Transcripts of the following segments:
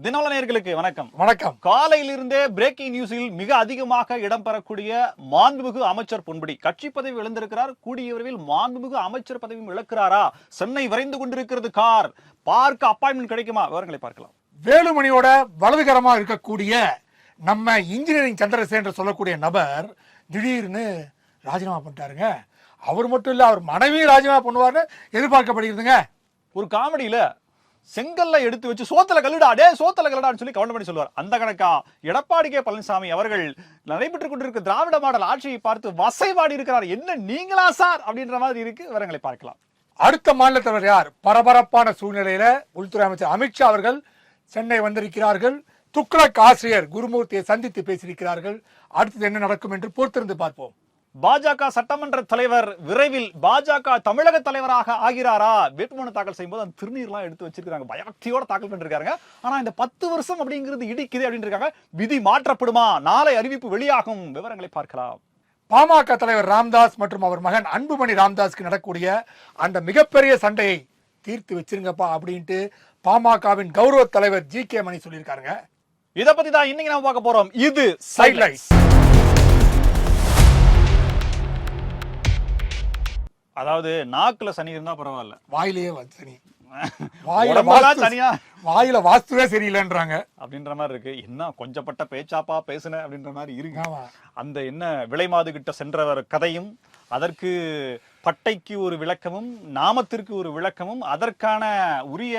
தினவல நேயர்களுக்கு வணக்கம். வணக்கம். காலையிலிருந்தே பிரேக்கிங் நியூஸில் மிக அதிகமாக இடம்பெறக்கூடிய மாண்புமிகு அமைச்சர் பொன்முடி கட்சி பதவி இழந்திருக்கிறார். கூடிய விரைவில் மாண்புமிகு அமைச்சர் பதவியும் இழக்கிறாரா? சென்னை விரைந்து கொண்டிருக்கிறது கார். பார்க்க அப்பாயின்மெண்ட் கிடைக்குமா? விவரங்களை பார்க்கலாம். வேலுமணியோட வலதுகரமா இருக்கக்கூடிய நம்ம இன்ஜினியரிங் சந்திரசேகர் என்று சொல்லக்கூடிய நபர் திடீர்னு ராஜினாமா பண்ணிட்டாருங்க. அவர் மட்டும் இல்ல அவர் மனைவியும் ராஜினாமா பண்ணுவார்னு எதிர்பார்க்கப்படுகிறதுங்க. ஒரு காமெடியில செங்கல்ல எடுத்து வச்சு சோத்தல கல்லுடா டே சோத்தல கல்லுடான்னு சொல்லி கவுண்ட் பண்ணி சொல்லுவார். அந்த கணக்கா? எடப்பாடி கே. பழனிசாமி அவர்கள் நடைபெற்றுக் கொண்டிருக்க திராவிட மாடல் ஆட்சியை பார்த்து வசைபாடி இருக்கிறார். என்ன நீங்களா சார்? அப்படின்ற மாதிரி இருக்கு விவரங்களை பார்க்கலாம். அடுத்த மாநில தலைவர் யார்? பரபரப்பான சூழ்நிலையில உள்துறை அமைச்சர் அமித்ஷா அவர்கள் சென்னை வந்திருக்கிறார்கள். துக்ளக் ஆசிரியர் குருமூர்த்தியை சந்தித்து பேசியிருக்கிறார்கள். அடுத்தது என்ன நடக்கும் என்று பொறுத்திருந்து பார்ப்போம். பாஜக சட்டமன்ற தலைவர் விரைவில் பாஜக தமிழக தலைவராக ஆகிறாரா? வேட்புமனு தாக்கல் செய்யும்போது அந்த திருநீர்லாம் எடுத்து வச்சிருக்காங்க பயக்தியோட தாக்கல் பண்ணிருக்காங்க ஆனா இந்த பத்து வருஷம் அப்படிங்கிறது இடிக்குது அப்படின்னு இருக்காங்க. விதி மாற்றப்படுமா? நாளை அறிவிப்பு வெளியாகும். விவரங்களை பார்க்கலாம். பாமக தலைவர் ராம்தாஸ் மற்றும் அவர் மகன் அன்புமணி ராம்தாஸ்க்கு நடக்கக்கூடிய அந்த மிகப்பெரிய சண்டையை தீர்த்து வச்சிருங்கப்பா அப்படின்ட்டு பாமகவின் கௌரவ தலைவர் ஜி கே மணி சொல்லியிருக்காருங்க. இத பத்தி தான் இன்னைக்கு நாம பார்க்க போறோம். இது சைட்லைட்ஸ் அதாவது நாக்குல சனி இருந்தா பரவாயில்ல. வாயிலேயே சனி. வாயில தனியா வாயில வாஸ்துவே சரியில்லைன்றாங்க. அப்படின்ற மாதிரி இருக்கு. என்ன கொஞ்சப்பட்ட பேச்சாப்பா பேசுன அப்படின்ற மாதிரி இருக்கு. அந்த என்ன விலைமாது கிட்ட சென்றவர் கதையும் அதற்கு பட்டைக்கு ஒரு விளக்கமும் நாமத்திற்கு ஒரு விளக்கமும் அதற்கான உரிய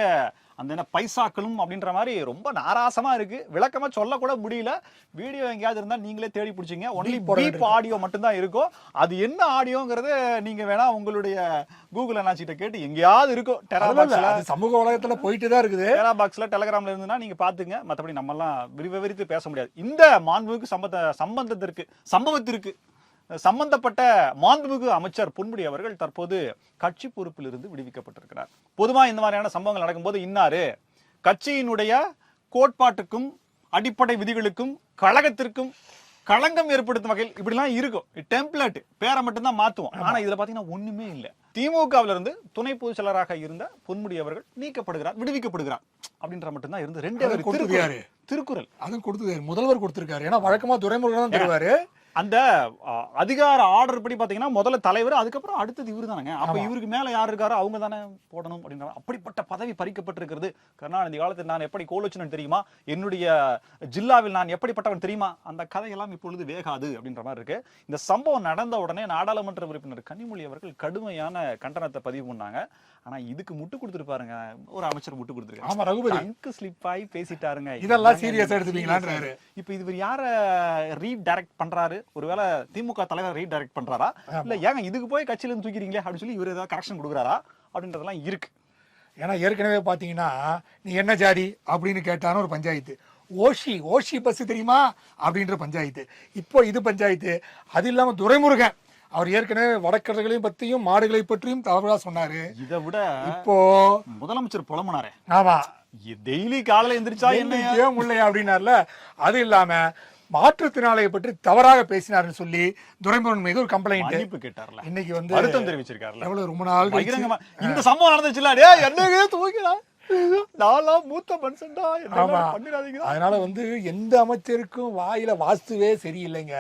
அந்த என்ன பைசாக்களும் அப்படின்ற மாதிரி ரொம்ப நாராசமா இருக்கு. விளக்கமா சொல்லக்கூட முடியல. வீடியோ எங்கேயாவது இருந்தா நீங்களே தேடி பிடிச்சிங்க. ஒன்லி பீப் ஆடியோ மட்டும்தான் இருக்கும். அது என்ன ஆடியோங்கிறது நீங்க வேணா உங்களுடைய கூகுள் அண்ணாச்சிட்ட கேட்டு எங்கேயாவது இருக்கும். டெரா பாக்ஸ்ல சமூக வலைதளத்துல போயிட்டு தான் இருக்குது. டெரா பாக்ஸ்ல டெலகிராம்ல இருந்துன்னா நீங்க பாத்துங்க மத்தபடி நம்ம எல்லாம் விரிவிரித்து பேச முடியாது. இந்த மாண்புமிகு சம்பந்த சம்பந்தத்திற்கு சம்பவத்திற்கு சம்பந்தப்பட்ட மாண்புமிகு அமைச்சர் பொன்முடி அவர்கள் தற்போது கட்சி பொறுப்பில் இருந்து விடுவிக்கப்பட்டிருக்கிறார். பொதுவா இந்த மாதிரியான சம்பவங்கள் நடக்கும்போது இன்னாரு கட்சியினுடைய கோட்பாட்டுக்கும் அடிப்படை விதிகளுக்கும் கழகத்திற்கும் களங்கம் ஏற்படுத்தும் வகையில் இப்படிலாம் இருக்கும். டெம்ப்ளேட் பேரை மட்டும்தான் மாத்துவோம். ஆனா இதுல பாத்தீங்கன்னா ஒண்ணுமே இல்ல. திமுகவில இருந்து துணை பொதுச் செயலராக இருந்த பொன்முடி அவர்கள் நீக்கப்படுகிறார் விடுவிக்கப்படுகிறார் அப்படின்ற மட்டும்தான் இருந்து. ரெண்டே திருக்குறள். அதுவும் கொடுத்தது முதல்வர் கொடுத்திருக்காரு. ஏன்னா வழக்கமா துரைமுருகன் தான் தருவாரு. அந்த அதிகார ஆர்டர் படி பாத்தீங்கன்னா முதல்ல தலைவர் அதுக்கப்புறம் அடுத்தது இவரு தானங்க. அப்ப. இவருக்கு மேல யார் இருக்காரோ அவங்க தானே போடணும் அப்படின்ற அப்படிப்பட்ட பதவி பறிக்கப்பட்டிருக்கிறது. கருணாநிதி காலத்தில் நான் எப்படி கோலோச்சனன் தெரியுமா? என்னுடைய ஜில்லாவில் நான் எப்படிப்பட்டவன் தெரியுமா? அந்த கதையெல்லாம் இப்பொழுது வேகாது அப்படின்ற மாதிரி இருக்கு. இந்த சம்பவம் நடந்த உடனே நாடாளுமன்ற உறுப்பினர் கனிமொழி அவர்கள் கடுமையான கண்டனத்தை பதிவு பண்ணாங்க. ஆனா இதுக்கு முட்டு கொடுத்துருப்பாருங்க ஒரு அமைச்சர் முட்டு கொடுத்துருக்காரு. ஆமா ரகுபதி. டங்கு ஸ்லிப் ஆகி பேசிட்டாருங்க. இதெல்லாம் இது எடுத்துப்பீங்களான்றாரு. இப்ப இது யார ரீடைரக்ட் பண்றாரு? ஒருவேளை திமுக தலைவர் ரீடைரக்ட் பண்றாரா? இல்ல ஏங்க இதுக்கு போய் கட்சியில இருந்து தூக்கிறீங்களே அப்படின்னு சொல்லி இவர் ஏதாவது கரெக்ஷன் கொடுக்குறாரா? அப்படின்றதெல்லாம் இருக்கு. ஏன்னா ஏற்கனவே பாத்தீங்கன்னா நீ என்ன ஜாதி அப்படின்னு கேட்டான ஒரு பஞ்சாயத்து. ஓஷி ஓஷி பஸ் தெரியுமா? அப்படின்ற பஞ்சாயத்து. இப்போ இது பஞ்சாயத்து. அது இல்லாம துரைமுருகன். அவர் ஏற்கனவே வடக்கடர்களையும் பத்தியும் மாடுகளை பற்றியும் தவறா சொன்னாரு. இதை விட இப்போ முதலமைச்சர் புலம்புனாரே. ஆமா. டெய்லி காலையில எந்திரிச்சா என்ன ஏன் முல்லையா அப்படின்னார்ல. அது இல்லாம மாற்றுத்திறனாளியை பற்றி தவறாக பேசினாருன்னு சொல்லி துரைமுருகன் மீது ஒரு கம்ப்ளைண்ட் மன்னிப்பு கேட்டார்ல. இன்னைக்கு வந்து வருத்தம் தெரிவிச்சிருக்காருல. எவ்வளவு ரொம்ப நாள் இந்த சம்பவம் நடந்துச்சுல என்னங்க தூக்கிடா. நான்லாம் மூத்த மனுஷன்டா. ஆமா. என்ன அதனால வந்து எந்த அமைச்சருக்கும் வாயில வாஸ்துவே சரியில்லைங்க.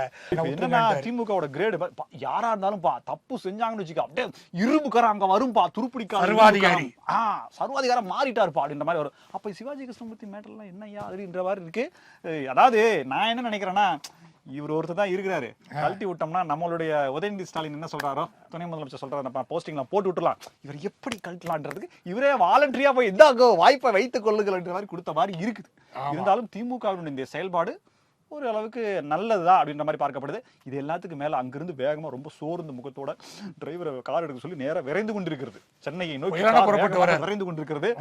என்னன்னா திமுகவோட கிரேடு யாரா இருந்தாலும் பா தப்பு செஞ்சாங்கன்னு வச்சுக்க அப்படியே இரும்புக்கார அங்க வரும்பா துருப்பிடிக்கார சர்வாதிகாரி. ஆ சர்வாதிகாரம் மாறிட்டாருப்பா அப்படின்ற மாதிரி வரும் அப்ப சிவாஜி கிருஷ்ணமூர்த்தி மேட்டர்லாம் என்னய்யா அப்படின்ற மாதிரி இருக்கு. அதாவது நான் என்ன நினைக்கிறேன்னா இவர் ஒருத்தர் தான் இருக்கிறாரு. கழட்டி விட்டோம்னா நம்மளுடைய உதயநிதி ஸ்டாலின் என்ன சொல்றாரோ துணை முதலமைச்சர் சொல்றாரு நம்ம போஸ்டிங்ல போட்டு விட்டுலாம் இவர் எப்படி கழட்டலான்றதுக்கு இவரே வாலண்டரியா போய் இந்தாங்க வாய்ப்பை வைத்துக் கொள்ளுங்கள்ன்ற மாதிரி கொடுத்த மாதிரி இருக்குது. இருந்தாலும் திமுகவினுடைய இந்த செயல்பாடு ஒரு அளவுக்கு நல்லதுதான் அப்படின்ற மாதிரி பார்க்கப்படுது. இது எல்லாத்துக்கும் மேல அங்கிருந்து வேகமா ரொம்ப சோர்ந்து முகத்தோட டிரைவரை கார் எடுக்க சொல்லி நேரா விரைந்து கொண்டிருக்கிறது. சென்னையை நோக்கி வேகமாக. விரைந்து கொண்டிருக்கிறது.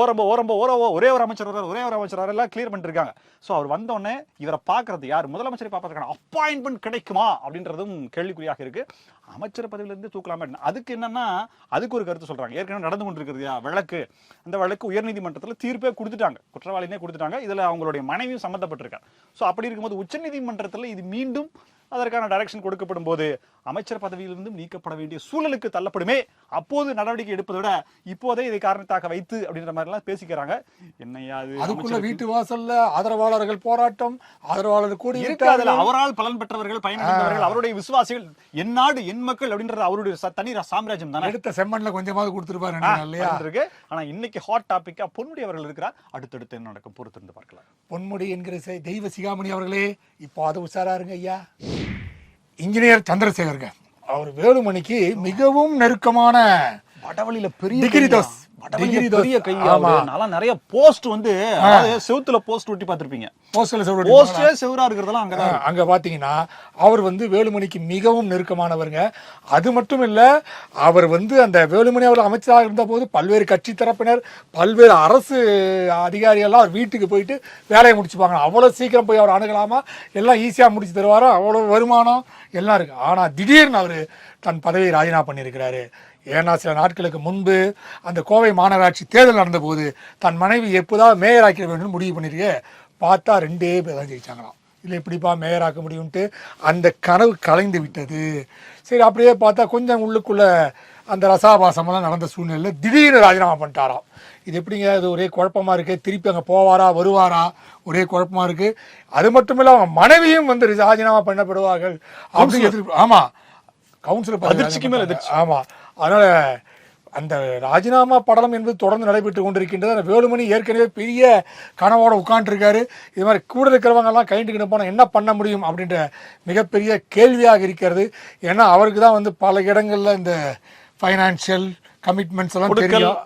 ஓரம்போ ஓரம்போ ஓரவோ ஒரே ஒரு அமைச்சர் வராரு ஒரே ஒரு அமைச்சர் வராரு எல்லாம் கிளியர் பண்ணிட்டு இருக்காங்க. சோ அவர் வந்த உடனே இவரை பாக்குறது யார்? முதலமைச்சரை பார்ப்பதற்கான அப்பாயின்மெண்ட் கிடைக்குமா அப்படின்றதும் கேள்விக்குறியாக இருக்கு. அமைச்சர் பதவியிலிருந்து தூக்கலாமா அதுக்கு என்னன்னா அதுக்கு ஒரு கருத்து சொல்றாங்க. ஏற்கனவே நடந்து கொண்டிருக்கிறதுயா வழக்கு. அந்த வழக்கு உயர்நீதிமன்றத்தில் தீர்ப்பே கொடுத்துட்டாங்க. குற்றவாளினே கொடுத்துட்டாங்க. இதில் அவங்களுடைய மனைவியும் சம்மந்தப்பட்டிருக்காங்க ஸோ அப்படி இருக்கும்போது உச்சநீதிமன்றத்தில் இது மீண்டும் அதற்கான டைரக்ஷன் கொடுக்கப்படும் போது அமைச்சர் பதவியிலிருந்தும் நீக்கப்பட வேண்டிய சூழலுக்கு தள்ளப்படுமே. அப்போது நடவடிக்கை எடுப்பதை விட இப்போதே இதை காரணத்தாக வைத்து அப்படின்ற மாதிரி எல்லாம் பேசிக்கிறாங்க. என்னையா அது அதுக்குள்ள? வீட்டு வாசல்ல ஆதரவாளர்கள் போராட்டம் ஆதரவாளர் கூடி இருக்கு அதுல அவரால் பலன் பெற்றவர்கள் பயனடைந்தவர்கள் அவருடைய விசுவாசிகள் என் நாடு என் மக்கள் அப்படின்றது அவருடைய தனி சாம்ராஜ்யம் தானே? எடுத்த செம்மண்ல கொஞ்சமாவது கொடுத்துருப்பாரு இல்லையா? இருக்கு ஆனா இன்னைக்கு ஹாட் டாபிக்கா பொன்முடி அவர்கள் இருக்கிறார். அடுத்தடுத்து என்ன நடக்கும் பொறுத்திருந்து பார்க்கலாம். பொன்முடி என்கிற தெய்வ சிகாமணி அவர்களே இப்போ அது உஷாராருங்க ஐயா. இன்ஜினியர் சந்திரசேகருங்க அவர் வேலுமணிக்கு மிகவும் நெருக்கமான வடவழியில பெரிய டிகிரி. தோஸ். பெரிய கை நிறைய போஸ்ட் வந்து செவுத்துல போஸ்ட் ஒட்டி பார்த்திருப்பீங்க. போஸ்டல் செவரு போஸ்டே செவரா இருக்கிறதெல்லாம் அங்க பாத்தீங்கன்னா அவர் வந்து வேலுமணிக்கு மிகவும் நெருக்கமானவருங்க. அது மட்டும் இல்ல அவர் வந்து அந்த வேலுமணி அவர் அமைச்சராக இருந்த போது பல்வேறு கட்சி தரப்பினர் பல்வேறு அரசு அதிகாரிகள்லாம் அவர் வீட்டுக்கு போயிட்டு வேலையை முடிச்சுப்பாங்க. அவ்வளவு சீக்கிரம் போய் அவர் அணுகலாமா? எல்லாம் ஈஸியா முடிச்சு தருவாரா? அவ்வளவு வருமானம்? எல்லாம் இருக்கு. ஆனா திடீர்னு அவர் தன் பதவியை ராஜினாமா பண்ணியிருக்கிறாரு. ஏன்னா சில நாட்களுக்கு முன்பு அந்த கோவை மாநகராட்சி தேர்தல் நடந்தபோது தன் மனைவி எப்போதாவது மேயர் ஆக்கிட வேண்டும் முடிவு பண்ணிருக்கு பார்த்தா ரெண்டே பேர் தான் ஜெயிச்சாங்களாம். இல்லை எப்படிப்பா மேயர் ஆக்க முடியும்ட்டு அந்த கனவு கலைந்து விட்டது. சரி அப்படியே பார்த்தா கொஞ்சம் உள்ளுக்குள்ள அந்த ரசாபாசமெல்லாம் நடந்த சூழ்நிலையில் திடீர்னு ராஜினாமா பண்ணிட்டாராம். இது எப்படிங்க? இது ஒரே குழப்பமா இருக்கு. திருப்பி அங்கே போவாரா வருவாரா? ஒரே குழப்பமா இருக்கு. அது மட்டும் இல்ல அவங்க மனைவியும் வந்து ராஜினாமா பண்ணப்படுவார்கள். அப்படி எதிர்ப்பு ஆமா கவுன்சிலர் அதிர்ச்சிக்கு மேல் ராஜினாமா பண்ண- ஆமா. அதனால அந்த ராஜினாமா படலம் என்பது தொடர்ந்து நடைபெற்று கொண்டிருக்கின்றது. அந்த வேலுமணி ஏற்கனவே பெரிய கனவோட உட்காந்துருக்காரு இது மாதிரி கூட இருக்கிறவங்க எல்லாம் கைண்டுக்கிட்டு போனால் என்ன பண்ண முடியும் அப்படின்ற மிகப்பெரிய கேள்வியாக இருக்கிறது. ஏன்னா அவருக்கு தான் வந்து பல இடங்கள்ல இந்த ஃபைனான்சியல் கமிட்மெண்ட்ஸ் எல்லாம் தெரியும்.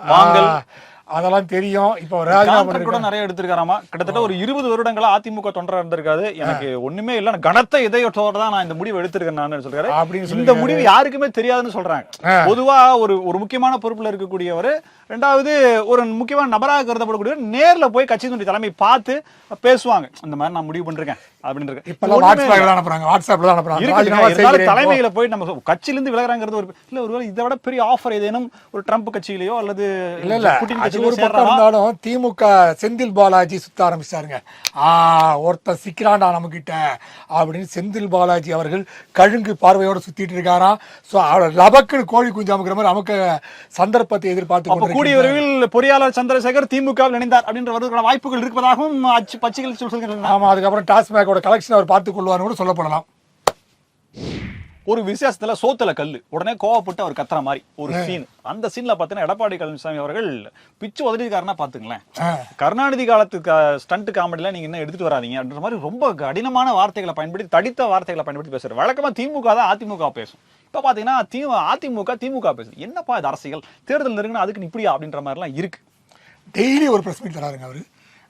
அதெல்லாம் தெரியும். இப்போ ராஜினாமா கூட நிறைய எடுத்திருக்காராமா? கிட்டத்தட்ட ஒரு இருபது வருடங்களா அதிமுக தொண்டரா இருந்திருக்காது எனக்கு ஒண்ணுமே இல்ல. கனத்த இதயத்தோட தான் நான் இந்த முடிவு எடுத்திருக்கேன் நான் சொல்றாரு அப்படின்னு இந்த. முடிவு யாருக்குமே தெரியாதுன்னு சொல்றாங்க. பொதுவா ஒரு ஒரு முக்கியமான பொறுப்புல இருக்கக்கூடியவர் ரெண்டாவது ஒரு முக்கியமான நபராக கருதப்படக்கூடியவர் நேர்ல போய் கட்சியினுடைய தலைமை பார்த்து பேசுவாங்க. இந்த மாதிரி நான் முடிவு பண்றேன் அப்படின்னு இருக்கு. இப்பெல்லாம் வாட்ஸ்அப்ல தான் அனுப்புறாங்க. வாட்ஸ்அப்ல தான் அனுப்புறாங்க. இருக்குதுங்க. ராஜினாமா இருந்தாலும் செய்கிறேன். தலைமையில போய் நம்ம கட்சியிலிருந்து விலகுறாங்கிறது ஒரு இல்ல ஒருவேளை இதை விட பெரிய ஆஃபர் ஏதேனும் ஒரு ட்ரம்ப் கட்சியிலயோ அல்லது இல்ல இல்ல. ஒரு பக்கம்? இருந்தாலும் திமுக செந்தில் பாலாஜி சுத்த ஆரம்பிச்சாருங்க ஆ ஒருத்தன் சிக்கிறான்டா நம்ம கிட்ட அப்படின்னு செந்தில் பாலாஜி அவர்கள் கழுங்கு பார்வையோட சுத்திட்டு இருக்காராம் சோ அவர் லபக்குன்னு கோழி குஞ்சு அமுக்கிற மாதிரி நமக்கு சந்தர்ப்பத்தை எதிர்பார்த்து கூடிய. விரைவில் பொறியாளர் சந்திரசேகர் திமுகவில் இணைந்தார் அப்படின்ற வருவதற்கான வாய்ப்புகள் இருப்பதாகவும் பச்சைகள் சொல்கிறாங்க ஆமா அதுக்கப்புறம் டாஸ்மாகோட கலெக்ஷன் அவர் பார்த்துக் கொள்வார்னு கூட சொல்லப்படலாம். ஒரு விசேஷத்துல சோத்துல கல்லு. உடனே கோவப்பட்டு அவர் கத்துற மாதிரி ஒரு சீன் அந்த சீன்ல பாத்தீங்கன்னா எடப்பாடி பழனிசாமி அவர்கள் பிச்சு உதவிக்காரனா பாத்துங்களேன். கருணாநிதி காலத்து ஸ்டண்ட் காமெடியில நீங்க என்ன எடுத்துட்டு வராதீங்க அப்படின்ற மாதிரி ரொம்ப கடினமான வார்த்தைகளை பயன்படுத்தி தடித்த வார்த்தைகளை பயன்படுத்தி பேசுறாரு. வழக்கமா திமுக தான் அதிமுக பேசும். இப்ப பாத்தீங்கன்னா தி- அதிமுக திமுக பேசுது. என்னப்பா இது அரசியல்? தேர்தல் நெருங்கினா அதுக்கு இப்படியா அப்படின்ற மாதிரி எல்லாம் இருக்கு. டெய்லி ஒரு ப்ரெஸ் மீட் தராருங்க அவரு.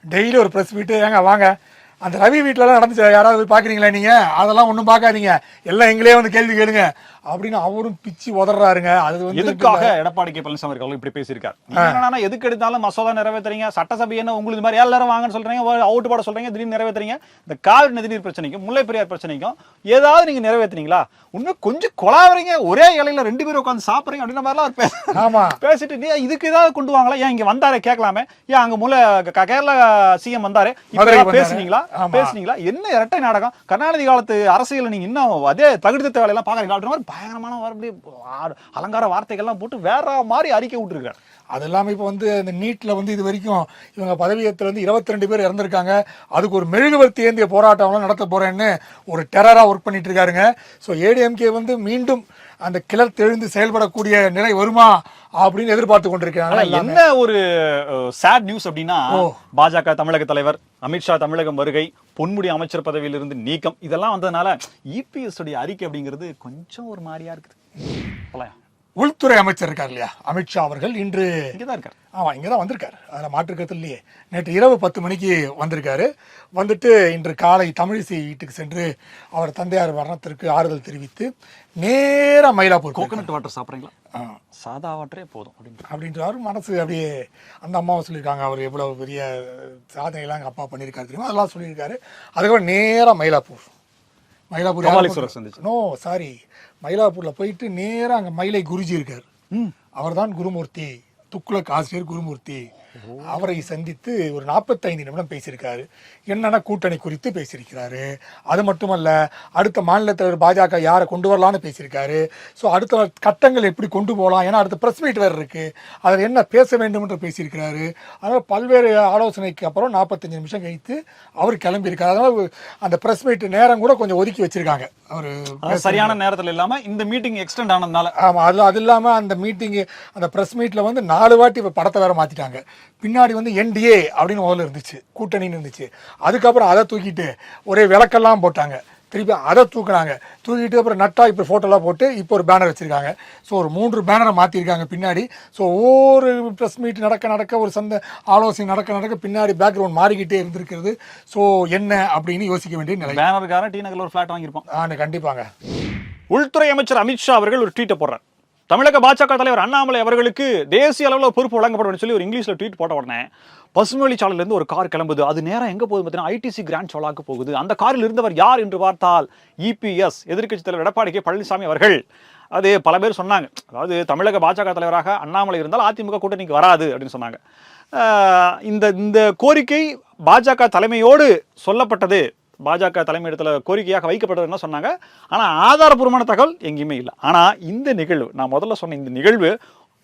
டெய்லி ஒரு ப்ரெஸ் மீட்டு ஏங்க வாங்க. அந்த ரவி வீட்டிலலாம் நடந்துச்சு. யாராவது போய் பார்க்குறீங்களா நீங்கள் அதெல்லாம் ஒன்றும் பார்க்காதீங்க. எல்லாம் எங்களே வந்து கேள்வி கேளுங்க. அப்படின்னு அவரும் பிச்சு உதறாருங்க. அது வந்து எதுக்காக எடப்பாடி கே. பழனிசாமி அவர்கள் இப்படி பேசியிருக்காரு? என்னன்னா எதுக்கு எடுத்தாலும் மசோதா நிறைவேத்துறீங்க சட்டசபை என்ன உங்களுக்கு மாதிரி எல்லாரும் வாங்கன்னு சொல்றீங்க அவுட் போட சொல்றீங்க திடீர்னு நிறைவேத்துறீங்க இந்த காவிரி நதிநீர் பிரச்சனைக்கும் முல்லை பெரியார் பிரச்சனைக்கும் ஏதாவது நீங்க நிறைவேத்துனீங்களா? உண்மை கொஞ்சம் கொலாவறீங்க ஒரே இலையில ரெண்டு பேரும் உட்காந்து சாப்பிடுறீங்க அப்படின்ற மாதிரிலாம் அவர் பேச ஆமா. பேசிட்டு நீ இதுக்கு ஏதாவது கொண்டு வாங்களா? ஏன் இங்க வந்தாரே? கேட்கலாமே. ஏன் அங்க முல்லை கேரளா சிஎம் வந்தாரு. பேசுனீங்களா. பேசுனீங்களா? என்ன இரட்டை நாடகம்? கருணாநிதி காலத்து அரசியல் நீங்க இன்னும் அதே தகுதித்த வேலையெல்லாம் பாக்குறீங்களா அப்படின்ற மாதிரி பயங்கரமான வார்த்தை ஆ- அலங்கார வார்த்தைகள்லாம் போட்டு வேற மாதிரி அறிக்கை விட்டுருக்காரு அது இல்லாமல் இப்போ வந்து இந்த நீட்டில் வந்து இது வரைக்கும் இவங்க பதவியத்தில் வந்து இருபத்தி ரெண்டு பேர் இறந்துருக்காங்க. அதுக்கு ஒரு மெழுகுவர்த்தி ஏந்திய போராட்டம்லாம் நடத்த போகிறேன்னு ஒரு டெரராக ஒர்க் பண்ணிட்டு இருக்காருங்க. ஸோ ஏடிஎம்கே வந்து மீண்டும் அந்த கிளர் தெழுந்து செயல்படக்கூடிய நிலை வருமா அப்படின்னு எதிர்பார்த்து கொண்டிருக்கிறாங்க. என்ன ஒரு சேட் நியூஸ் அப்படின்னா பாஜக தமிழக தலைவர் அமித்ஷா தமிழகம் வருகை பொன்முடி அமைச்சர் பதவியிலிருந்து நீக்கம் இதெல்லாம் வந்ததுனால இபிஎஸ் உடைய அறிக்கை அப்படிங்கிறது கொஞ்சம் ஒரு மாதிரியா இருக்குது. உள்துறை அமைச்சர் இருக்கார் இல்லையா? அமித்ஷா அவர்கள் இன்று இங்கதான் இருக்காரு. ஆமா இங்கே தான் வந்திருக்காரு. அதில் மாற்றுக்கருத்து இல்லையே. நேற்று இரவு பத்து மணிக்கு வந்திருக்காரு. வந்துட்டு இன்று காலை தமிழிசை வீட்டுக்கு சென்று அவர் தந்தையார் மரணத்திற்கு ஆறுதல் தெரிவித்து நேரா மயிலாப்பூர். கோகனட் வாட்டர் சாப்பிட்றீங்களா? ஆ. சாதா வாட்டரே போதும் அப்படின்ற அப்படின்றாரு. மனசு அப்படியே அந்த அம்மாவை சொல்லியிருக்காங்க. அவர் எவ்வளவு பெரிய சாதனையெல்லாம் எங்கள் அப்பா பண்ணியிருக்காரு தெரியுமா? அதெல்லாம் சொல்லியிருக்காரு. அதுக்கப்புறம் நேராக மயிலாப்பூர். மயிலாப்பூர் நோ சாரி மயிலாப்பூர்ல போயிட்டு நேரா அங்க மயிலை குருஜி இருக்கார். ம். அவர்தான் குருமூர்த்தி துக்ளக் ஆசிரியர் குருமூர்த்தி. அவரை சந்தித்து ஒரு 45 நிமிடம் பேசியிருக்காரு. என்னென்ன கூட்டணி குறித்து பேசியிருக்கிறாரு? அது மட்டுமல்ல அடுத்த மாநில தலைவர் பாஜக யாரை கொண்டு வரலான்னு பேசியிருக்காரு. ஸோ அடுத்த கட்டங்கள் எப்படி கொண்டு போகலாம்? ஏன்னா அடுத்த பிரஸ் மீட் வேறு இருக்கு. அதில் என்ன பேச வேண்டும் என்று பேசியிருக்கிறாரு. அதனால் பல்வேறு ஆலோசனைக்கு அப்புறம் 45 நிமிஷம் கழித்து அவர் கிளம்பியிருக்காரு. அதனால அந்த பிரஸ் மீட் நேரம் கூட கொஞ்சம் ஒதுக்கி வச்சிருக்காங்க. அவர் சரியான நேரத்துல இல்லாம இந்த மீட்டிங் எக்ஸ்டெண்ட் ஆனதுனால. ஆமா அது அது இல்லாம அந்த மீட்டிங் அந்த பிரஸ் மீட்ல வந்து நாலு வாட்டி இப்ப படத்தை வேற மாத்திட்டாங்க. பின்னாடி வந்து என்டிஏ அப்படின்னு முதல்ல இருந்துச்சு. கூட்டணின்னு இருந்துச்சு. அதுக்கப்புறம் அதை தூக்கிட்டு ஒரே விளக்கெல்லாம் போட்டாங்க. திருப்பி அதை தூக்குனாங்க. தூக்கிட்டு அப்புறம் நட்டா இப்போ ஃபோட்டோலாம் போட்டு இப்போ ஒரு பேனர் வச்சிருக்காங்க. ஸோ ஒரு மூன்று பேனரை மாற்றிருக்காங்க பின்னாடி. ஸோ ஒவ்வொரு ப்ரெஸ் மீட் நடக்க நடக்க ஒரு சந்த ஆலோசனை நடக்க நடக்க பின்னாடி பேக்ரவுண்ட் மாறிக்கிட்டே இருந்திருக்கிறது. ஸோ என்ன அப்படின்னு யோசிக்க வேண்டிய நிலை. பேனருக்காரன் டி நகர்ல ஒரு ஃபிளாட் வாங்கியிருப்பான். ஆ கண்டிப்பாங்க. உள்துறை அமைச்சர் அமித்ஷா அவர்கள் ஒரு ட்வீட்டை போடுறார். தமிழக பாஜக தலைவர் அண்ணாமலை அவர்களுக்கு தேசிய அளவில் பொறுப்பு வழங்கப்படும் சொல்லி ஒரு இங்கிலீஷில் ட்வீட் போட்ட உடனே பசுமொழி சாலையிலேருந்து ஒரு கார் கிளம்புது. அது நேரம் எங்கே போகுது பார்த்தீங்கன்னா ஐடிசி கிராண்ட் சோலாக்கு போகுது. அந்த காரில் இருந்தவர் யார் என்று பார்த்தால் இபிஎஸ் எதிர்க்கட்சி தலைவர் எடப்பாடி கே. பழனிசாமி அவர்கள். அது பல பேர் சொன்னாங்க. அதாவது தமிழக பாஜக தலைவராக அண்ணாமலை இருந்தால் அதிமுக கூட்டணிக்கு வராது அப்படின்னு சொன்னாங்க. இந்த இந்த கோரிக்கை பாஜக தலைமையோடு சொல்லப்பட்டது. பாஜக தலைமையிடத்தில் கோரிக்கையாக வைக்கப்பட்டது என்ன சொன்னாங்க. ஆனால் ஆதாரபூர்வமான தகவல் எங்கேயுமே இல்லை. ஆனால் இந்த நிகழ்வு நான் முதல்ல சொன்ன இந்த நிகழ்வு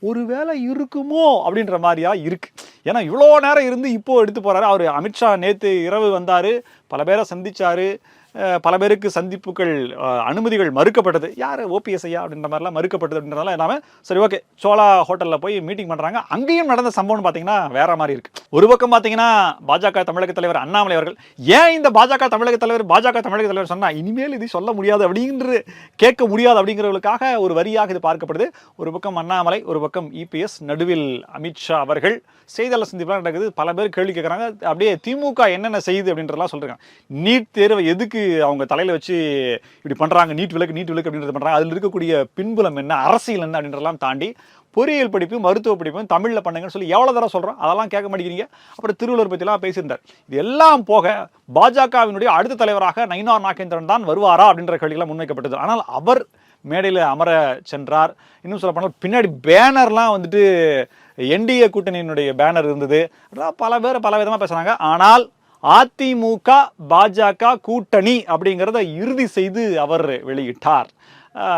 ஒருவேளை இருக்குமோ அப்படின்ற மாதிரியா இருக்கு. ஏன்னா இவ்வளோ நேரம் இருந்து இப்போ எடுத்து போறாரு. அவர் அமித்ஷா நேற்று இரவு வந்தார் பல பேரை சந்திச்சாரு. பல பேருக்கு சந்திப்புகள் அனுமதிகள் மறுக்கப்பட்டது. யார் ஓபிஎஸ் ஐயா அப்படின்ற மாதிரிலாம் மறுக்கப்பட்டது அப்படின்றதால எல்லாமே சரி ஓகே. சோலா ஹோட்டலில் போய் மீட்டிங் பண்ணுறாங்க அங்கேயும் நடந்த சம்பவம்னு பார்த்தீங்கன்னா வேற மாதிரி இருக்கு. ஒரு பக்கம் பார்த்தீங்கன்னா பாஜக தமிழக தலைவர் அண்ணாமலை அவர்கள் ஏன் இந்த பாஜக தமிழக தலைவர் பாஜக தமிழக தலைவர் சொன்னால் இனிமேல் இது சொல்ல முடியாது அப்படின்ற கேட்க முடியாது அப்படிங்கிறவர்களுக்காக ஒரு வரியாக இது பார்க்கப்படுது. ஒரு பக்கம் அண்ணாமலை ஒரு பக்கம் இபிஎஸ் நடுவில் அமித்ஷா அவர்கள் செய்தியாளர் சந்திப்புலாம் நடக்குது. பல பேர் கேள்வி கேட்குறாங்க அப்படியே திமுக என்னென்ன செய்யுது அப்படின்றதெல்லாம் சொல்கிறாங்க நீட் தேர்வை எதுக்கு அவங்க தலையில் வச்சு இப்படி பண்ணுறாங்க நீட் விளக்கு நீட் விளக்கு அப்படின்றது பண்ணுறாங்க அதில் இருக்கக்கூடிய பின்புலம் என்ன அரசியல் என்ன அப்படின்றதெல்லாம் தாண்டி பொறியியல் படிப்பு மருத்துவ படிப்பும் தமிழில் பண்ணுங்கன்னு சொல்லி எவ்வளோ தடவை சொல்கிறோம் அதெல்லாம் கேட்க மாட்டேங்கிறீங்க. அப்புறம் திருவள்ளுவர் பற்றிலாம் பேசியிருந்தார். இது எல்லாம் போக பாஜகவினுடைய அடுத்த தலைவராக நயினார் நாகேந்திரன் தான் வருவாரா அப்படின்ற கேள்விகளாம் முன்வைக்கப்பட்டது. ஆனால் அவர் மேடையில் அமர சென்றார். இன்னும் சொல்ல போனால் பின்னாடி பேனர்லாம் வந்துட்டு என்டிஏ கூட்டணியினுடைய பேனர் இருந்தது. பல பேர் பல விதமாக பேசுகிறாங்க ஆனால் அதிமுக பாஜக கூட்டணி அப்படிங்கிறத இறுதி செய்து அவர் வெளியிட்டார்.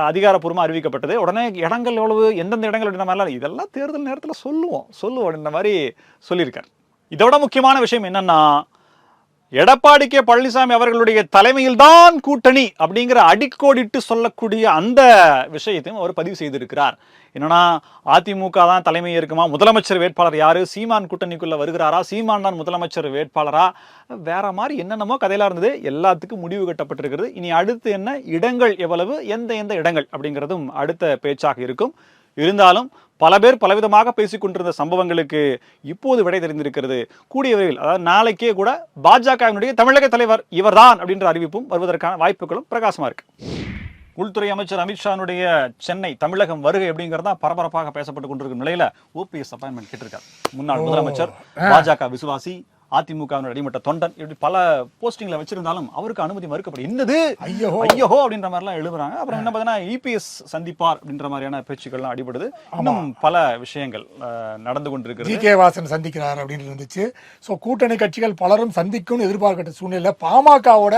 அதிகாரப்பூர்வமாக அறிவிக்கப்பட்டது. உடனே இடங்கள் எவ்வளவு எந்தெந்த இடங்கள் அப்படின்ற மாதிரிலாம் இதெல்லாம் தேர்தல் நேரத்தில் சொல்லுவோம். சொல்லுவோம் அப்படின்ற மாதிரி சொல்லியிருக்கார். இதை விட முக்கியமான விஷயம் என்னன்னா எடப்பாடி கே பழனிசாமி அவர்களுடைய தலைமையில்தான் கூட்டணி அப்படிங்கிற அடிக்கோடிட்டு சொல்லக்கூடிய அந்த விஷயத்தையும் அவர் பதிவு செய்திருக்கிறார். என்னன்னா அதிமுக தான் தலைமை இருக்குமா முதலமைச்சர் வேட்பாளர் யாரு? சீமான் கூட்டணிக்குள்ள வருகிறாரா? சீமான் தான் முதலமைச்சர் வேட்பாளரா? வேற மாதிரி என்னென்னமோ கதையில இருந்தது. எல்லாத்துக்கும் முடிவு கட்டப்பட்டிருக்கிறது. இனி அடுத்து என்ன? இடங்கள் எவ்வளவு? எந்த எந்த இடங்கள்? அப்படிங்கிறதும் அடுத்த பேச்சாக இருக்கும். இருந்தாலும் பல பேர் பலவிதமாக பேசிக் கொண்டிருந்த சம்பவங்களுக்கு இப்போது விடை தெரிந்திருக்கிறது. கூடிய விரைவில் அதாவது நாளைக்கே கூட பாஜகவினுடைய தமிழக தலைவர் இவர்தான் அப்படின்ற அறிவிப்பும் வருவதற்கான வாய்ப்புகளும் பிரகாசமா இருக்கு. உள்துறை அமைச்சர் அமித்ஷானுடைய சென்னை தமிழகம் வருகை அப்படிங்கிறது தான் பரபரப்பாக பேசப்பட்டு கொண்டிருக்கும் நிலையில ஓபிஎஸ் அப்பாயின்மெண்ட் கேட்டிருக்காரு. முன்னாள் முதலமைச்சர் பாஜக விசுவாசி அதிமுகவினுடைய அடிமட்ட தொண்டன். இப்படி பல போஸ்டிங்ல வச்சிருந்தாலும் அவருக்கு அனுமதி மறுக்கப்படும். என்னது? ஐயோ. ஐயோ அப்படின்ற மாதிரிலாம் எழுதுறாங்க. அப்புறம் என்ன பார்த்தீங்கன்னா இபிஎஸ் சந்திப்பார் அப்படின்ற மாதிரியான பேச்சுக்கள்லாம் அடிபடுது. இன்னும் பல விஷயங்கள் நடந்து ஜி கொண்டிருக்கிறது கே வாசன் சந்திக்கிறார் அப்படின்னு இருந்துச்சு. ஸோ கூட்டணி கட்சிகள் பலரும் சந்திக்கும்னு எதிர்பார்க்கப்பட்ட சூழ்நிலை பாமகவோட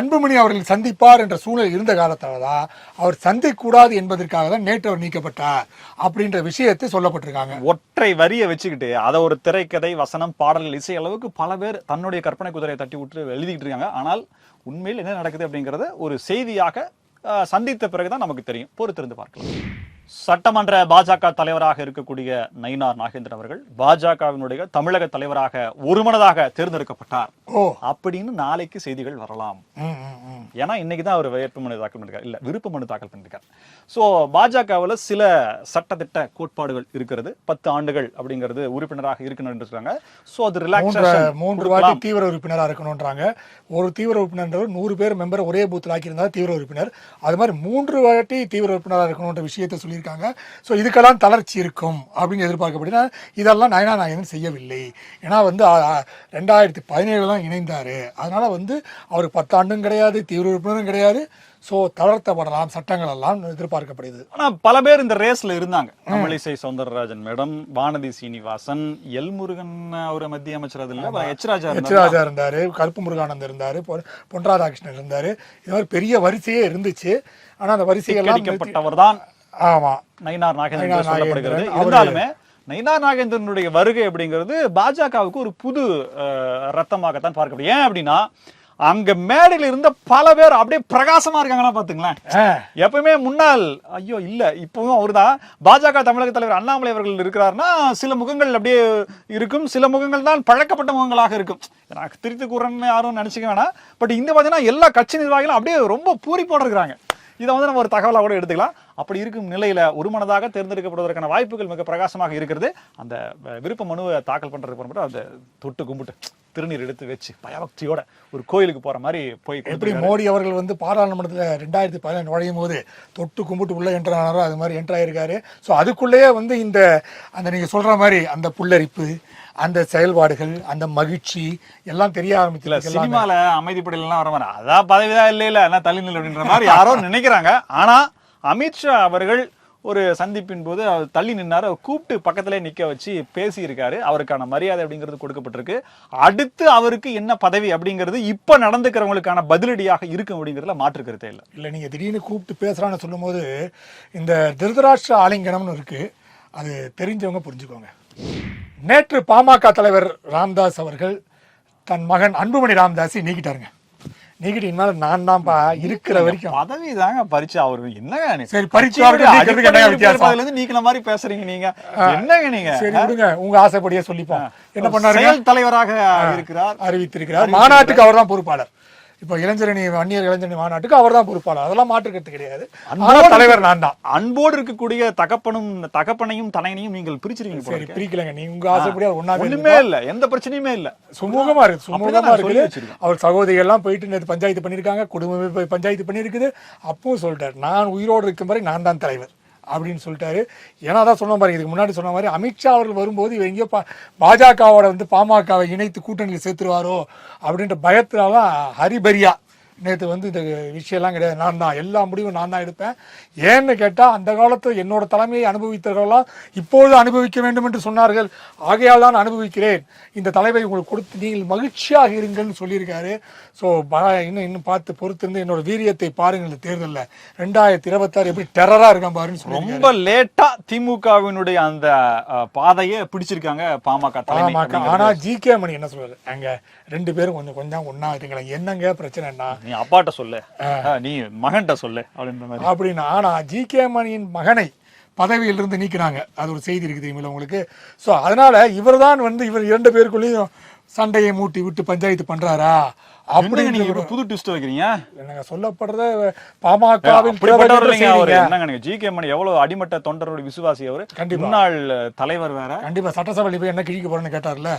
அன்புமணி அவர்கள் சந்திப்பார் என்ற சூழ்நிலை இருந்த காலத்தால தான் அவர் சந்திக்கூடாது என்பதற்காக தான் நேற்று அவர் நீக்கப்பட்டார் அப்படின்ற விஷயத்தை சொல்லப்பட்டிருக்காங்க. ஒற்றை வரியை வச்சுக்கிட்டு அதை ஒரு திரைக்கதை வசனம் பாடல்கள் இசை அளவுக்கு பல பேர் தன்னுடைய கற்பனை குதிரையை தட்டி விட்டு எழுதிக்கிட்டு இருக்காங்க. ஆனால் உண்மையில் என்ன நடக்குது அப்படிங்கறத ஒரு செய்தியாக சந்தித்த பிறகுதான் நமக்கு தெரியும். பொறுத்திருந்து பார்க்கலாம். சட்டமன்ற பாஜக தலைவராக இருக்கக்கூடிய நயினார் நாகேந்திரன் அவர்கள் பாஜகவினுடைய தமிழக தலைவராக ஒருமனதாக தேர்ந்தெடுக்கப்பட்டார். அப்படின்னு நாளைக்கு செய்திகள் வரலாம். ஏன்னா இன்னைக்கு தான் அவர் வேட்பு மனு தாக்கல் பண்ணிருக்காரு. இல்ல விருப்ப மனு தாக்கல் பண்ணிருக்காரு. ஸோ பாஜகவில் சில சட்டத்திட்ட கோட்பாடுகள் இருக்கிறது. பத்து ஆண்டுகள் அப்படிங்கிறது உறுப்பினராக இருக்கணும்னு இருக்காங்க ஸோ அது ரிலாக்ஸேஷன் மூன்று வாட்டி தீவிர உறுப்பினரா இருக்கணும்ன்றாங்க. ஒரு தீவிர உறுப்பினர் நூறு பேர் மெம்பர் ஒரே பூத்தில் ஆக்கியிருந்தா தீவிர உறுப்பினர். அது மாதிரி மூன்று வாட்டி தீவிர உறுப்பினரா இருக்கணும்ன்ற விஷயத்தை சொல்லி சொல்லியிருக்காங்க ஸோ இதுக்கெல்லாம் தளர்ச்சி இருக்கும் அப்படின்னு எதிர்பார்க்கப்படுது இதெல்லாம் நயனா நாயகன் செய்யவில்லை. ஏன்னா வந்து ரெண்டாயிரத்தி பதினேழு தான் இணைந்தார். அதனால வந்து அவருக்கு பத்தாண்டும் கிடையாது தீவிர உறுப்பினரும் கிடையாது. ஸோ தளர்த்தப்படலாம் சட்டங்கள் எல்லாம் எதிர்பார்க்கப்படுது. ஆனா பல பேர் இந்த ரேஸ்ல இருந்தாங்க. தமிழிசை சவுந்தரராஜன் மேடம் வானதி சீனிவாசன் எல் முருகன் அவர் மத்திய அமைச்சர் அது இல்ல எச் ராஜா எச் இருந்தாரு. ராஜா இருந்தாரு கருப்பு முருகானந்தர் இருந்தாரு பொன் ராதாகிருஷ்ணன் இருந்தாரு. இது மாதிரி பெரிய வரிசையே இருந்துச்சு. ஆனா அந்த வரிசையெல்லாம் தான் ஆமா. நயினார் நாகேந்திரன் சொல்லப்படுகிறது. இருந்தாலுமே நயினார் நாகேந்திரனுடைய வருகை அப்படிங்கிறது பாஜகவுக்கு ஒரு புது ரத்தமாகத்தான் பார்க்கப்படுது. ஏன் அப்படின்னா அங்க மேடையில இருந்த பல பேர் அப்படியே பிரகாசமா இருக்காங்களா பாத்துங்களேன். எப்பவுமே முன்னாள் ஐயோ இல்ல இப்பவும் அவர்தான் பாஜக தமிழக தலைவர் அண்ணாமலை அவர்கள் இருக்கிறாருன்னா சில முகங்கள் அப்படியே இருக்கும். சில முகங்கள் தான் பழக்கப்பட்ட முகங்களாக இருக்கும். எனக்கு திரித்து கூறன்னு யாரும் நினைச்சுக்க வேணாம். பட் இந்த பார்த்தீங்கன்னா எல்லா கட்சி நிர்வாகிகளும் அப்படியே ரொம்ப பூரிப்போட இருக்கிறாங்க. இதை வந்து நம்ம ஒரு தகவலாக கூட எடுத்துக்கலாம். அப்படி இருக்கும் நிலையில ஒருமனதாக தேர்ந்தெடுக்கப்படுவதற்கான வாய்ப்புகள் மிக பிரகாசமாக இருக்கிறது. அந்த விருப்ப மனுவை தாக்கல் பண்றதுக்கு போற அதை தொட்டு கும்பிட்டு திருநீர் எடுத்து வச்சு பயபக்தியோட ஒரு கோயிலுக்கு போற மாதிரி போய் எப்படி. மோடி அவர்கள் வந்து பாராளுமன்றத்தில் ரெண்டாயிரத்தி பதினேழு நுழையும் போது தொட்டு கும்பிட்டு உள்ள என்டர் ஆனாரோ அது மாதிரி என்டர் ஆயிருக்காரு ஸோ அதுக்குள்ளேயே வந்து இந்த அந்த நீங்க சொல்ற மாதிரி அந்த புல்லரிப்பு அந்த செயல்பாடுகள் அந்த மகிழ்ச்சி எல்லாம் தெரிய ஆரம்பிச்சு சினிமால அமைதிப்படையிலாம் வர மாதிரி அதான் பதவிதான் இல்ல இல்ல என்ன தள்ளி நில் அப்படின்ற மாதிரி யாரோ நினைக்கிறாங்க. ஆனா அமித்ஷா அவர்கள் ஒரு சந்திப்பின் போது அவர் தள்ளி நின்னாரு. அவர் கூப்பிட்டு பக்கத்திலே நிக்க வச்சு பேசி இருக்காரு அவருக்கான மரியாதை அப்படிங்கிறது கொடுக்கப்பட்டிருக்கு. அடுத்து அவருக்கு என்ன பதவி அப்படிங்கிறது இப்ப நடந்துக்கிறவங்களுக்கான பதிலடியாக இருக்கும் அப்படிங்கிறதுல மாற்று கருத்தே இல்ல. இல்லை நீங்கள் திடீர்னு கூப்பிட்டு பேசுகிறான்னு சொல்லும்போது இந்த திருதராஷ்டிர ஆலிங்கனம்னு இருக்கு. அது தெரிஞ்சவங்க புரிஞ்சுக்கோங்க. நேற்று பாமக தலைவர் ராம்தாஸ் அவர்கள் தன் மகன் அன்புமணி ராமதாஸை நீக்கிட்டாருங்க. நீக்கிட்டு இனிமேல் நான் தான்ப்பா இருக்கிற வரைக்கும். பதவி தாங்க பறிச்சு அவரு என்னங்க சரி, அடிப்படை வித்தியாசம்? நீக்கின மாதிரி பேசுறீங்க நீங்க. என்னங்க நீங்க? சரி விடுங்க. உங்க ஆசைப்படியே சொல்லிப்போம். என்ன செயல் தலைவராக இருக்கிறார். அறிவித்திருக்கிறார். மாநாட்டுக்கு அவர் தான் பொறுப்பாளர். இப்போ இளைஞரணி வன்னியர் இளைஞரணி மாநாட்டுக்கு அவர் தான் பொறுப்பாளர். அதெல்லாம் மாற்றுக்கிறது கிடையாது. ஆனால் தலைவர் நான் தான். அன்போடு இருக்கக்கூடிய தகப்பனும் தகப்பனையும் தனையனையும் நீங்கள் பிரிச்சிருக்கீங்க சரி இருக்கு. பிரிக்கலைங்க. நீ உங்க ஆசைப்படி அவர் ஒன்னாவே ஒண்ணுமே இல்ல. எந்த பிரச்சனையுமே இல்ல. சுமூகமா இருக்கு. சுமூகமா இருக்குது. வச்சிருக்கேன். அவர் சகோதரிகள் எல்லாம் போயிட்டு நேற்று பஞ்சாயத்து பண்ணியிருக்காங்க. குடும்பமே போய் பஞ்சாயத்து பண்ணியிருக்குது. அப்பவும் சொல்லிட்டார். நான் உயிரோடு இருக்கும் வரை நான் தான் தலைவர். அப்படின்னு சொல்லிட்டாரு. ஏன்னா அதான் சொன்ன மாதிரி இதுக்கு முன்னாடி சொன்ன மாதிரி அமித்ஷா அவர்கள் வரும்போது இவ எங்கேயோ பா பாஜகவோட வந்து பாமகவை இணைத்து கூட்டணியில் சேர்த்துருவாரோ அப்படின்ற பயத்தினால ஹரிபரியா நேற்று வந்து இந்த விஷயம்லாம் கிடையாது. நான் தான். எல்லா முடிவும் நான் தான் எடுப்பேன். ஏன்னு கேட்டால் அந்த காலத்தில் என்னோட தலைமையை அனுபவித்தவர்கள்லாம் இப்பொழுது அனுபவிக்க வேண்டும் என்று சொன்னார்கள். ஆகையால் தான் அனுபவிக்கிறேன். இந்த தலைவை உங்களுக்கு கொடுத்து நீங்கள் மகிழ்ச்சியாக இருங்கள்னு சொல்லியிருக்காரு. ஸோ இன்னும் இன்னும் பார்த்து பொறுத்திருந்து என்னோட வீரியத்தை பாருங்கள் இந்த தேர்தலில். ரெண்டாயிரத்தி இருபத்தாறு எப்படி டெரராக இருக்கான் பாருன்னு சொல்லி ரொம்ப லேட்டா திமுகவினுடைய அந்த பாதையை பிடிச்சிருக்காங்க பாமக தலைமை ஆமாக்கா அப்படிங்கிறது. ஆனா ஜிகே மணி என்ன சொல்றாரு? அங்க ரெண்டு பேரும் கொஞ்சம் கொஞ்சம் ஒண்ணா இருங்களேன். என்னங்க பிரச்சனைன்னா நீ அப்பாட்ட சொல்லு. நீ மகன்கிட்ட சொல்லு அப்படின்ற மாதிரி. அப்படின்னு ஆனா ஜி கே மணியின் மகனை பதவியிலிருந்து நீக்கினாங்க. அது ஒரு செய்தி இருக்கு தெரியுமில்ல உங்களுக்கு? ஸோ அதனால இவர்தான் வந்து இவர் இரண்டு பேருக்குள்ளேயும் சண்டையை மூட்டி விட்டு பஞ்சாயத்து பண்றாரா? என்னங்க அப்படி நீங்க புது ட்விஸ்ட் வைக்கிறீங்க? என்னங்க சொல்லப்படுறத பாமகவின் என்னங்க ஜி கே மணி எவ்வளவு அடிமட்ட தொண்டரோட விசுவாசி அவரு. முன்னாள் தலைவர் வேற. கண்டிப்பா சட்டசபையில் போய் என்ன கிழிக்க போறேன்னு கேட்டார்ல?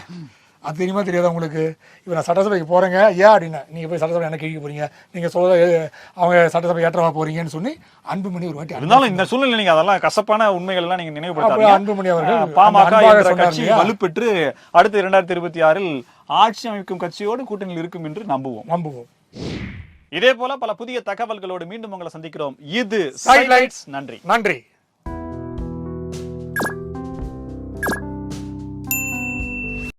அது தெரியுமா தெரியாதா உங்களுக்கு? இவர் நான் சட்டசபைக்கு போறேங்க. ஏன் அப்படின்னா நீங்க போய் சட்டசபை என்ன கிழிக்க போறீங்க? நீங்க சொல்ல அவங்க சட்டசபை ஏற்றவா போறீங்கன்னு சொல்லி அன்புமணி ஒரு வாட்டி இருந்தாலும் இந்த சூழ்நிலை நீங்க அதெல்லாம் கசப்பான உண்மைகள் எல்லாம் நீங்க அப்ப நினைவுபடுத்தாதீங்க அன்புமணி அவர்கள் பாமக கட்சி? வலுப்பெற்று அடுத்து இரண்டாயிரத்தி இருபத்தி ஆறில் ஆட்சி அமைக்கும் கட்சியோடு கூட்டணியில் இருக்கும் என்று நம்புவோம். நம்புவோம். இதே போல பல புதிய தகவல்களோடு மீண்டும் உங்களை சந்திக்கிறோம். இது. நன்றி. நன்றி.